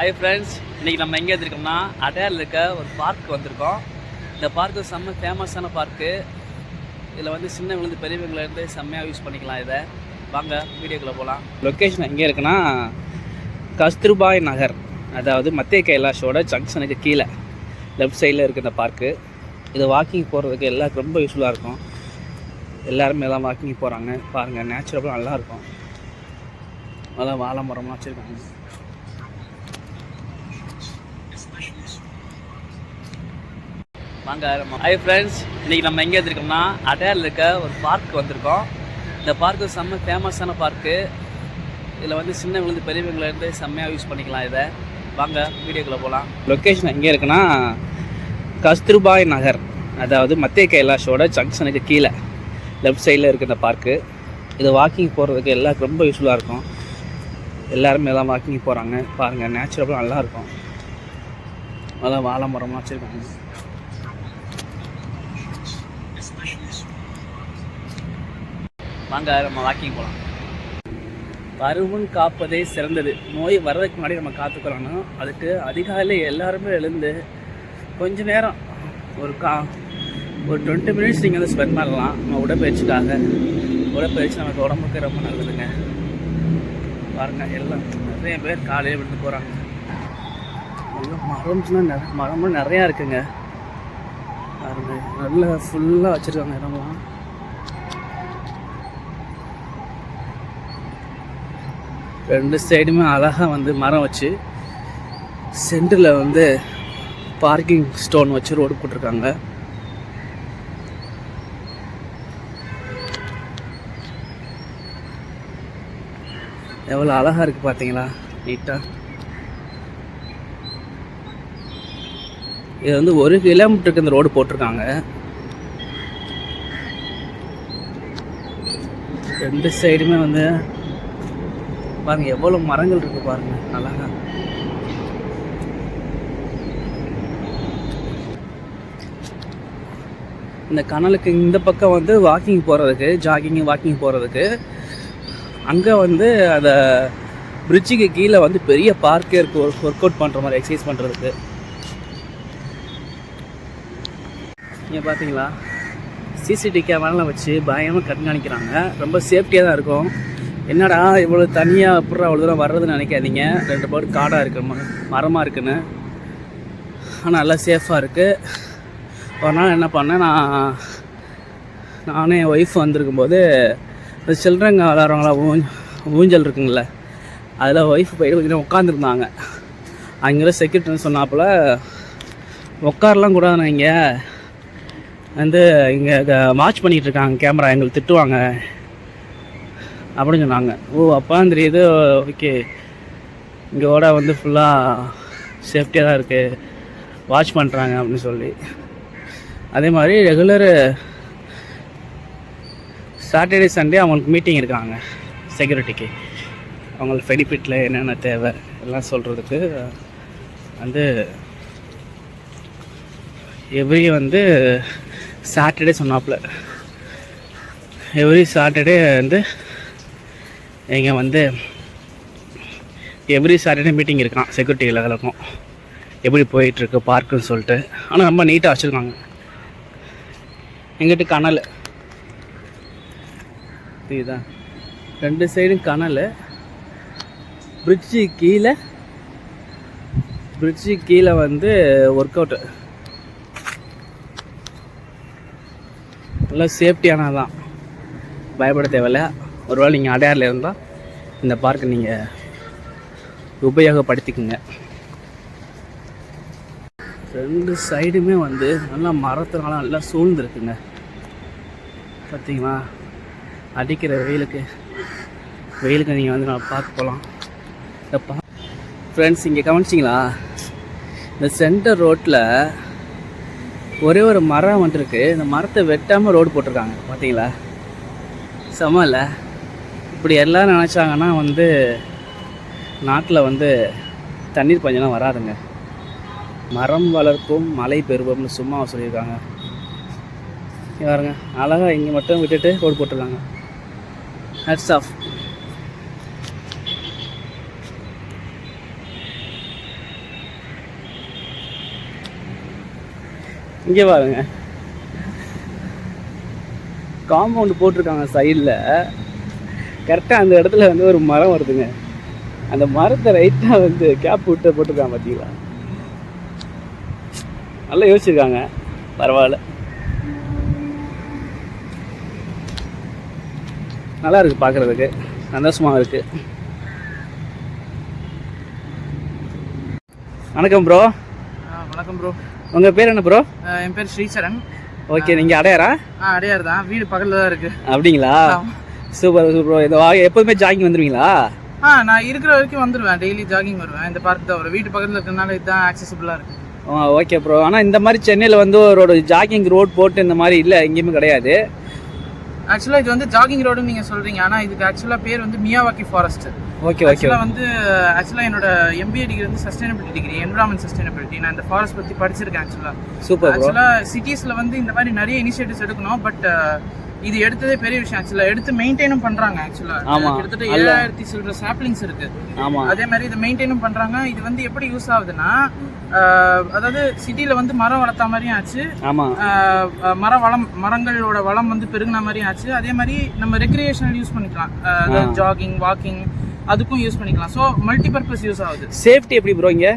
Hi friends இன்றைக்கி நம்ம எங்கே வந்திருக்கோம்னா அடையாரில் இருக்க ஒரு பார்க் வந்திருக்கோம். இந்த பார்க்கு செம்ம ஃபேமஸான பார்க்கு இதில் வந்து சின்ன விழுந்து பெரியவங்கலேருந்து செம்மையாக யூஸ் பண்ணிக்கலாம் இதை. வாங்க வீடியோக்குள்ளே போகலாம் லொக்கேஷன் எங்கே இருக்குன்னா கஸ்தூர்பாய் நகர். அதாவது மத்திய கைலாஷோட ஜங்ஷனுக்கு கீழே. லெஃப்ட் சைடில் இருக்குது இந்த பார்க்கு இது வாக்கிங் போகிறதுக்கு எல்லாருக்கும் ரொம்ப யூஸ்ஃபுல்லாக இருக்கும். எல்லாருமே எல்லாம் வாக்கிங் போகிறாங்க பாருங்கள் நேச்சுரலாக நல்லாயிருக்கும் அதெல்லாம் வாழை மரம்லாம் வச்சுருக்காங்க. வாங்க ஹாய் ஃப்ரெண்ட்ஸ் இன்றைக்கி நம்ம எங்கே வந்திருக்கோம்னா அடையாளில் இருக்க ஒரு பார்க் வந்திருக்கோம். இந்த பார்க்கு செம்ம ஃபேமஸான பார்க்கு இதில் வந்து சின்ன விழுந்து பெரியவங்கலேருந்து செம்மையாக யூஸ் பண்ணிக்கலாம் இதை. வாங்க வீடியோக்குள்ளே போகலாம் லொக்கேஷன் எங்கே இருக்குன்னா கஸ்தூர்பாய் நகர். அதாவது மத்திய கைலாஷோட ஜங்ஷனுக்கு கீழே. லெஃப்ட் சைடில் இருக்குது இந்த பார்க்கு இது வாக்கிங் போகிறதுக்கு எல்லாருக்கும் ரொம்ப யூஸ்ஃபுல்லாக இருக்கும். எல்லாருமே எல்லாம் வாக்கிங் போகிறாங்க பாருங்கள் நேச்சுரலாக நல்லாயிருக்கும் அதெல்லாம் வாழை மரம்லாம் வச்சுருக்காங்க. வாங்க நம்ம வாக்கிங் போகலாம் பருவம் காப்பதே சிறந்தது. நோய் வர்றதுக்கு முன்னாடி நம்ம காத்துக்கிறோன்னா அதுக்கு அதிகாலையில் எல்லாருமே எழுந்து கொஞ்ச நேரம் ஒரு கா ஒரு டுவெண்ட்டி மினிட்ஸ் நீங்கள் வந்து ஸ்பெண்ட் பண்ணலாம். நம்ம உடற்பயிற்சிக்காக. உடற்பயிற்சி நமக்கு உடம்புக்கு ரொம்ப நல்லதுங்க. பாருங்க எல்லாம் நிறைய பேர் காலையில் விழுந்து போகிறாங்க எல்லாம் மரம்ஸ்லாம் நிறைய மரமும் நிறையா இருக்குங்க. பாருங்க நல்லா ஃபுல்லாக வச்சுருக்காங்க இடம்லாம். ரெண்டு சைடுமே அழகாக வந்து மரம் வச்சு சென்டரில் வந்து பார்க்கிங் ஸ்டோன் வச்சு ரோடு போட்டிருக்காங்க. எவ்வளோ அழகாக இருக்குது பார்த்தீங்களா நீட்டாக இது வந்து ஒரு கிலோமீட்டருக்கு இந்த ரோடு போட்டிருக்காங்க. ரெண்டு சைடுமே வந்து பாருங்க எவ்வளோ மரங்கள் இருக்கு பாருங்க அழகா. இந்த கனலுக்கு இந்த பக்கம் வந்து வாக்கிங் போகிறதுக்கு ஜாகிங் வாக்கிங் போகிறதுக்கு அங்கே வந்து அந்த பிரிட்ஜுக்கு கீழே வந்து பெரிய பார்க்கே இருக்குது ஒர்க் ஒர்க் அவுட் பண்ணுற மாதிரி எக்ஸசைஸ் பண்ணுறதுக்கு இங்கே பார்த்தீங்களா சிசிடிவி கேமராலாம் வச்சு பயமாக கண்காணிக்கிறாங்க. ரொம்ப சேஃப்டியாக தான் இருக்கும். என்னடா இவ்வளோ தனியாக அப்புறம் அவ்வளோ தூரம் வர்றதுன்னு நினைக்காதீங்க. ரெண்டு பேர் காடாக இருக்கு மரமாக இருக்குன்னு. ஆனால் நல்லா சேஃபாக இருக்குது ஒரு நாள் என்ன பண்ணேன் நான் நானே என் ஒய்ஃப் வந்திருக்கும்போது இந்த சில்ட்ரங்க விளாட்றவங்களா ஊ ஊஞ்சல் இருக்குங்கள அதில் ஒய்ஃப் போயிட்டு கொஞ்சம் நேரம் உட்காந்துருந்தாங்க அங்கே செக்யூரிட்டின்னு சொன்னாப்புல உட்காரலாம் கூடாதுண்ணா இங்கே வந்து இங்கே வாட்ச் பண்ணிகிட்டு இருக்காங்க கேமரா எங்களுக்கு திட்டுவாங்க. அப்படின்னு சொன்னாங்க. ஓ அப்போ தெரியுது ஓகே. இங்கே ஓட வந்து ஃபுல்லாக சேஃப்டியாக தான் இருக்குது வாட்ச் பண்ணுறாங்க அப்படின்னு சொல்லி. அதே மாதிரி ரெகுலரு சாட்டர்டே சண்டே அவங்களுக்கு மீட்டிங் இருக்காங்க செக்யூரிட்டிக்கு அவங்களுக்கு பெனிஃபிட்டில் என்னென்ன தேவை எல்லாம் சொல்கிறதுக்கு வந்து எவ்ரி வந்து சாட்டர்டே சொன்னாப்புல. எவ்ரி சாட்டர்டே வந்து இங்கே வந்து எவ்ரி சாட்டர்டே மீட்டிங் இருக்கான் செக்யூரிட்டி லெவலுக்கும் எப்படி போயிட்டுருக்கு பார்க்குன்னு சொல்லிட்டு. ஆனால் ரொம்ப நீட்டாக வச்சுருக்காங்க. எங்கிட்ட கனல். இதுதான் ரெண்டு சைடும் கனல். பிரிட்ஜு கீழே பிரிட்ஜு கீழே வந்து ஒர்க் அவுட்டு நல்லா சேஃப்டியானதான் பயப்பட தேவையில்ல. ஒருவேளை நீங்கள் அடையாரில் இருந்தால் இந்த பார்க்கை நீங்கள் உபயோகப்படுத்திக்கோங்க. ரெண்டு சைடுமே வந்து நல்லா மரத்தினால நல்லா சூழ்ந்துருக்குங்க. பார்த்தீங்களா அடிக்கிற வெயிலுக்கு வெயிலுக்கு நீங்கள் வந்து நான் பார்க்க போகலாம் இந்த பா ஃப்ரெண்ட்ஸ் இங்கே கவனிச்சிங்களா? இந்த சென்டர் ரோட்டில் ஒரே ஒரு மரம் வந்துருக்கு. இந்த மரத்தை வெட்டாமல் ரோடு போட்டிருக்காங்க. பார்த்தீங்களா செம்ம இல்லை? இப்படி எல்லோரும் நினச்சாங்கன்னா வந்து நாட்டில் வந்து தண்ணீர் பஞ்சம்லாம் வராதுங்க. மரம் வளர்ப்பும் மழை பெறுவோம்னு சும்மா சொல்லியிருக்காங்க. பாருங்க அழகாக இங்கே மட்டும் விட்டுட்டு ரோடு போட்டிருக்காங்க. ஹட்ஸ் ஆஃப் இங்கே பாருங்க. காம்பவுண்டு போட்டிருக்காங்க சைடில் கரெக்டாக அந்த இடத்துல வந்து ஒரு மரம் வருதுங்க. அந்த மரத்தை ரைட்டாக வந்து கேப் விட்டு போட்டிருக்காங்க பார்த்தீங்களா நல்லா யோசிச்சிருக்காங்க. பரவாயில்ல. நல்லா இருக்கு பார்க்குறதுக்கு சந்தோஷமாக இருக்கு. வணக்கம் ப்ரோ வணக்கம் ப்ரோ உங்கள் பேர் என்ன ப்ரோ என் பேர் ஸ்ரீசரண் ஓகே நீங்கள் அடையாரா? ஆ அடையார் தான். வீடு பக்கத்தில் தான் இருக்கு. அப்படிங்களா? சூப்பர் சூப்பர் இந்த எப்போதுமே ஜாகிங் வந்துருவீங்களா? ஆ நான் இருக்கிற வரைக்கும் வந்துடுவேன் டெய்லி ஜாகிங் வருவேன். இந்த பார்க் தான் வரும் வீட்டு பக்கத்தில் இருக்கிறதுனால இதுதான் ஆக்சசபிளாக இருக்கு. ஓகே ப்ரோ ஆனால் இந்த மாதிரி சென்னையில் வந்து ஒரு ஜாகிங் ரோட் போட்டு இந்த மாதிரி இல்லை எங்கேயுமே கிடையாது. ஆக்சுவலாக இது வந்து ஜாகிங் ரோடுன்னு நீங்கள் சொல்கிறீங்க ஆனால் இதுக்கு ஆக்சுவலாக பேர் வந்து மியாவாக்கி ஃபாரஸ்ட் ஓகே ஓகே ஆக்சுவலாக வந்து ஆக்சுவலாக என்னோட எம்பிஏ டிகிரி வந்து சஸ்டைனபிலிட்டி டிகிரி என்விரான்மெண்ட் சஸ்டைனபிலிட்டி நான் இந்த ஃபாரஸ்ட் பற்றி படிச்சிருக்கேன் ஆக்சுவலாக சூப்பர் ப்ரோ ஆக்சுவலாக சிட்டிஸில் வந்து இந்த மாதிரி நிறைய இனிஷியேட்டிவ்ஸ் எடுக்கணும். பட் இது எடுத்ததே பெரிய விஷயம் ஆக்சுவலாக எடுத்து மெயின்டைனும் பண்ணுறாங்க ஆக்சுவலாக ஆமா. கிட்டத்தட்ட. ஏழாயிரத்தி சில்லற சாப்ளிங்ஸ் இருக்கு. அதே மாதிரி இதை மெயின்டைனும் பண்றாங்க. இது வந்து எப்படி யூஸ் ஆகுதுன்னா அதாவது சிட்டில வந்து மரம் வளர்த்த மாதிரியும் ஆச்சு. மர வளம் மரங்களோட வளம் வந்து பெருகின மாதிரியும் ஆச்சு. அதே மாதிரி நம்ம ரெக்ரியேஷனல் யூஸ் பண்ணிக்கலாம். ஜாகிங் வாக்கிங் அதுக்கும் யூஸ் பண்ணிக்கலாம். ஸோ மல்டி பர்பஸ் யூஸ் ஆகுது. சேஃப்டி எப்படி ப்ரோ இங்கே?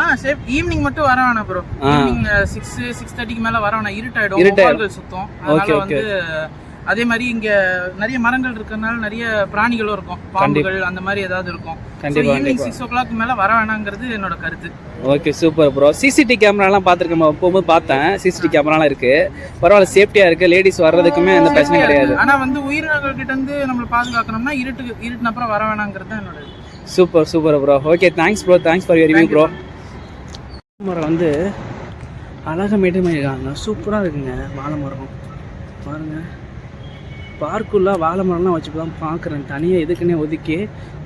ஆ சேஃப் ஈவினிங் மட்டும் வர வேணாம் ப்ரோ. ஈவினிங் சிக்ஸ் சிக்ஸ் தேர்ட்டிக்கு மேல வர வேணாம். இருட்டாயிடும். இருட்டாயிடும். சுத்தம். அதனால வந்து அதே மாதிரி இங்க நிறைய மரங்கள் இருக்கறனால நிறைய பிராணிகளும் இருக்கும். பாம்புகள் அந்த மாதிரி ஏதாவது இருக்கும். கண்டிப்பா, ஈவினிங். சிக்ஸ் ஓ கிளாக் மேல வர வேணாங்கிறது என்னோட கருத்து. ஓகே சூப்பர் ப்ரோ சிசிடி கேமராலாம் பார்த்துருக்கேன் போகும்போது பார்த்தேன். சிசிடி கேமராலாம் இருக்குது பரவாயில்ல சேஃப்டியாக இருக்குது லேடிஸ் வர்றதுக்குமே எந்த பிரச்சனையும் கிடையாது. ஆனா வந்து உயிரினங்கள் கிட்ட இருந்து நம்மள பாதுகாக்கணும்னா இருட்டு இருட்டின அப்புறம் வர வேணாங்கிறது என்னோட. Super super bro okay thanks bro thanks for your review bro மரம் வந்து அழகாக மெயின்டைன் பண்ணியிருக்காங்க. சூப்பராக இருக்குங்க வாழை மரம். பாருங்க. பார்க்குள்ளே வாழை மரம்லாம் வச்சு தான் பார்க்குறேன். தனியாக எதுக்குன்னே ஒதுக்கி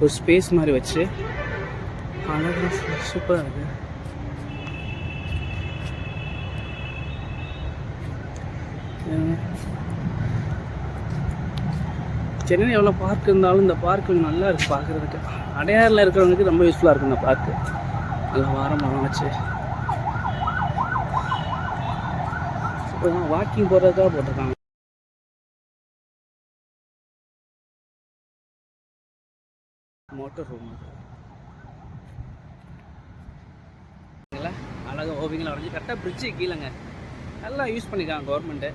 ஒரு ஸ்பேஸ் மாதிரி வச்சு. அழகாக சூப்பராக இருக்கு. சென்னையில் எவ்வளோ பார்க் இருந்தாலும் இந்த பார்க் நல்லா இருக்குது பார்க்குறதுக்கு. அடையாறில் இருக்கிறவங்களுக்கு ரொம்ப யூஸ்ஃபுல்லாக இருக்கும் இந்த பார்க்கு நல்லா வாரம் மரம் வச்சு. வாக்கிங் போகிறதுக்காக போட்டிருக்காங்க. மோட்டர் ரூம் அழகாக ஓவியங்களை வரைஞ்சி கரெக்டாக பிரிட்ஜு கீழேங்க. நல்லா யூஸ் பண்ணியிருக்காங்க கவர்மெண்ட்டு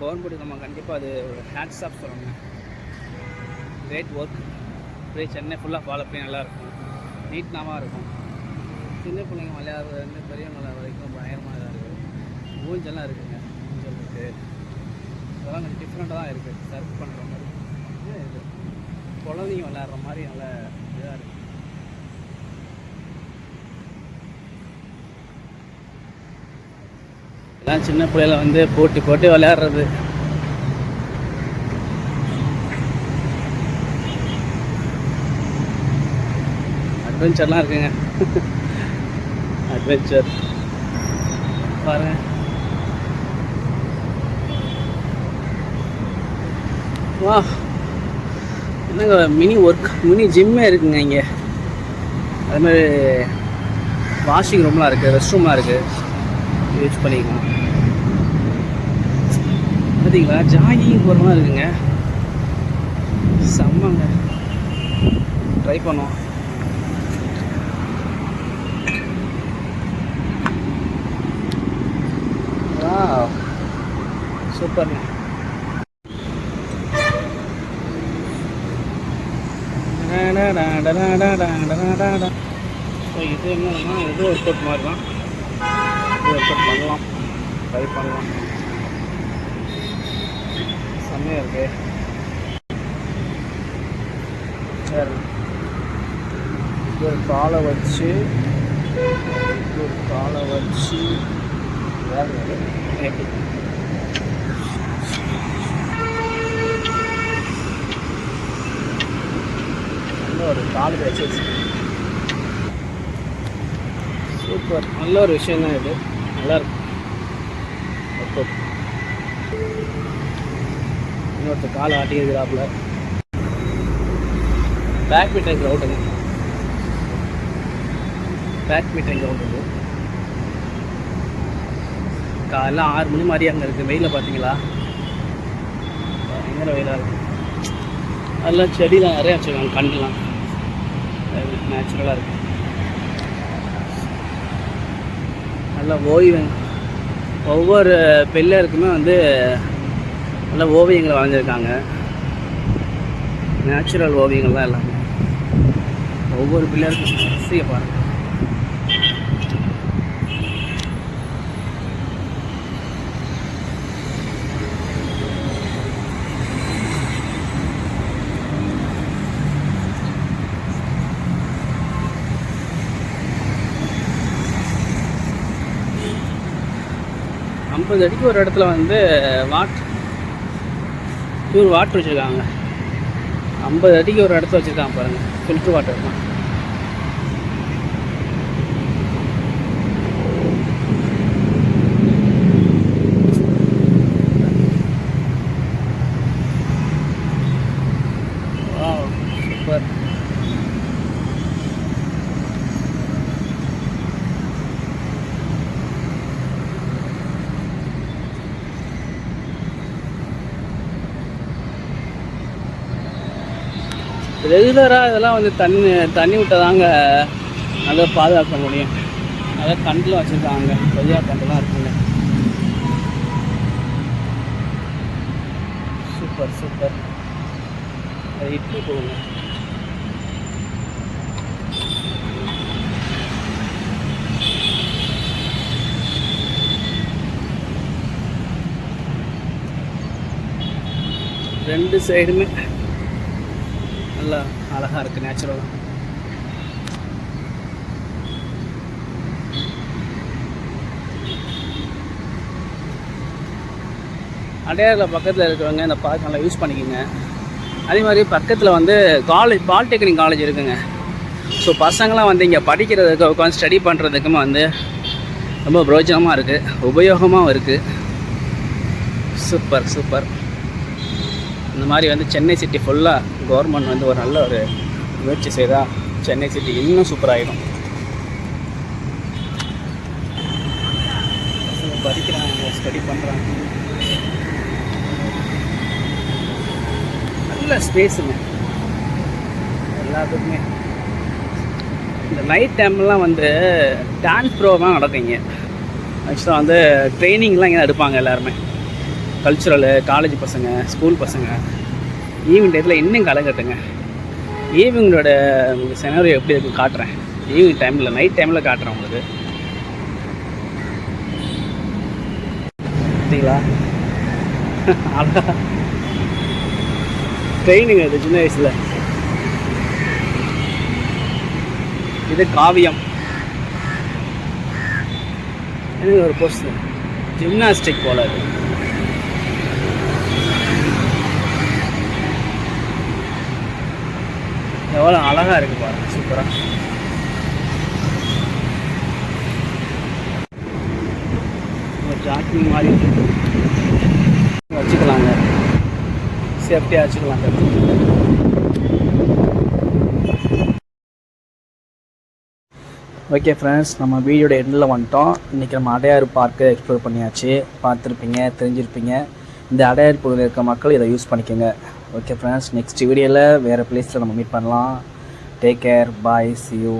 கவர்மெண்ட்டுக்கு நம்ம கண்டிப்பாக அது ஒரு ஹேட்ஸ் ஆஃப் சொல்லணுங்க. கிரேட் ஒர்க் அப்படியே சென்னை ஃபுல்லாக ஃபாலோ பண்ணி நல்லாயிருக்கும் நீட்னாமாக இருக்கும். சின்ன பிள்ளைங்க விளையாடுறது பெரியவங்களை வரைக்கும் பயங்கரமாக இருக்குது ஊஞ்சல்லாம் இருக்குது இருக்குது அதெல்லாம் கொஞ்சம் டிஃப்ரெண்ட்டாக தான் இருக்குது சர்வ் பண்ணுற மாதிரி. இது குழந்தைங்க விளையாடுற மாதிரி நல்ல இதாக இருக்குது எல்லாம் சின்ன பிள்ளைல வந்து போட்டி போட்டு விளையாடுறது. அட்வென்ச்சர்லாம் இருக்குங்க. அட்வென்ச்சர் பாருங்க. வா. என்னங்க மினி ஒர்க் மினி ஜிம்மே இருக்குங்க இங்கே. அது மாதிரி வாஷிங் ரூம்லாம் இருக்குது ரெஸ்ட் ரூம்லாம் இருக்குது யூஸ் பண்ணிக்கலாம் பார்த்தீங்களா ஜாகிங் போகிறலாம் இருக்குங்க. செம்மங்க. ட்ரை பண்ணோம் சூப்பர்ங்க ஸோ இது என்னன்னா இது ஒர்க் அவுட் மாதிரி தான் இது ஒர்க் அவுட் பண்ணலாம். ட்ரை பண்ணலாம். செம்மையாக இருக்கு. வேறு இது ஒரு காலை வச்சு இது ஒரு காலை வச்சு வேறு எப்படி ஒரு காலுக்கு எக்ஸசைஸ் சூப்பர். நல்ல ஒரு விஷயம் தான் இது. நல்லா ஒர்க் அவுட் இன்னொருத்தர் காலை ஆட்டி இருக்கிறாப்புல பேட்மிண்டன் கிரவுண்டுங்க பேட்மிண்டன் கிரவுண்ட் இது காலைல ஆறு மணி மாதிரி அங்கே இருக்குது வெயில பார்த்தீங்களா பயங்கர வெயிலாக இருக்கு. அதெல்லாம் செடிலாம் நிறையா வச்சுருக்காங்க. கண்டுலாம் நேச்சுரலாக இருக்கு. நல்ல ஓய்வு ஒவ்வொரு பிள்ளைருக்குமே வந்து நல்ல ஓவியங்கள் வரைஞ்சிருக்காங்க. நேச்சுரல் ஓவியங்கள் தான் எல்லாமே. ஒவ்வொரு பிள்ளைருக்கும் செய்ய பாருங்கள் முப்பது அடிக்கு ஒரு இடத்துல வந்து வாட் பியூர் வாட்டர் வச்சுருக்காங்க. ஐம்பது அடிக்கு ஒரு இடத்துல வச்சுருக்காங்க பாருங்கள் ஃபில்ட்ரு வாட்டர் தான் சூப்பர் ரெகுலராக இதெல்லாம் வந்து தண்ணி தண்ணி விட்டதாங்க நல்லா பாதுகாக்க முடியும். நல்லா கண்டில் வச்சுருக்காங்க. கொய்யா கண்டுலாம் இருக்குங்க. சூப்பர் சூப்பர் அது இட்லி போகுங்க ரெண்டு சைடுமே நல்லா அழகாக இருக்குது நேச்சுரலாக அடையாறில் பக்கத்தில் இருக்கிறவங்க இந்த பார்க் நல்லா யூஸ் பண்ணிக்கோங்க. அதே மாதிரி பக்கத்தில் வந்து காலேஜ் பாலிடெக்னிக் காலேஜ் இருக்குங்க. ஸோ பசங்களாம் வந்து இங்கே படிக்கிறதுக்கு உட்காந்து ஸ்டடி பண்ணுறதுக்கும் வந்து ரொம்ப பிரயோஜனமாக இருக்குது உபயோகமாகவும் இருக்குது சூப்பர் சூப்பர் இந்த மாதிரி வந்து சென்னை சிட்டி ஃபுல்லாக கவர்மெண்ட் வந்து ஒரு நல்ல ஒரு முயற்சி செய்தால் சென்னை சிட்டி இன்னும் சூப்பராகிடும் பசங்க படிக்கிறாங்க ஸ்டடி பண்ணுறாங்க நல்ல ஸ்பேஸுங்க எல்லாத்துக்குமே. இந்த நைட் டைம்லாம் வந்து டான்ஸ் ப்ரோலாம் நடக்குங்க ஆக்சுவலாக வந்து ட்ரைனிங்லாம் இங்கே எடுப்பாங்க எல்லாருமே. கல்ச்சுரலு காலேஜ் பசங்க ஸ்கூல் பசங்க ஈவினிங் டயத்தில் இன்னும் கலங்கட்டுங்க ஈவினிங்கோட உங்களுக்கு செனரி எப்படி இருக்கு காட்டுறேன். ஈவினிங் டைமில் நைட் டைமில் காட்டுறேன் உங்களுக்கு. பார்த்தீங்களா? அழகா ட்ரெயினுங்க இது சின்ன வயசில். இது காவியம். இது ஒரு கொஸ்டின் ஜிம்னாஸ்டிக் போல அது. எவ்வளோ அழகாக இருக்குது பாருங்க சூப்பராக ஜாக்கிங் மாதிரி வச்சுக்கலாங்க. சேஃப்டியாக வச்சுக்கலாங்க. ஓகே ஃப்ரெண்ட்ஸ் நம்ம வீடியோட எண்டில் வந்துட்டோம். இன்றைக்கி நம்ம அடையாறு பார்க்கை எக்ஸ்ப்ளோர் பண்ணியாச்சு. பார்த்துருப்பீங்க தெரிஞ்சிருப்பீங்க. இந்த அடையாறு பகுதியில் இருக்க மக்கள் இதை யூஸ் பண்ணிக்கோங்க. ஓகே ஃப்ரெண்ட்ஸ் நெக்ஸ்ட் வீடியோவில் வேறு பிளேஸில் நம்ம மீட் பண்ணலாம். Take care bye see you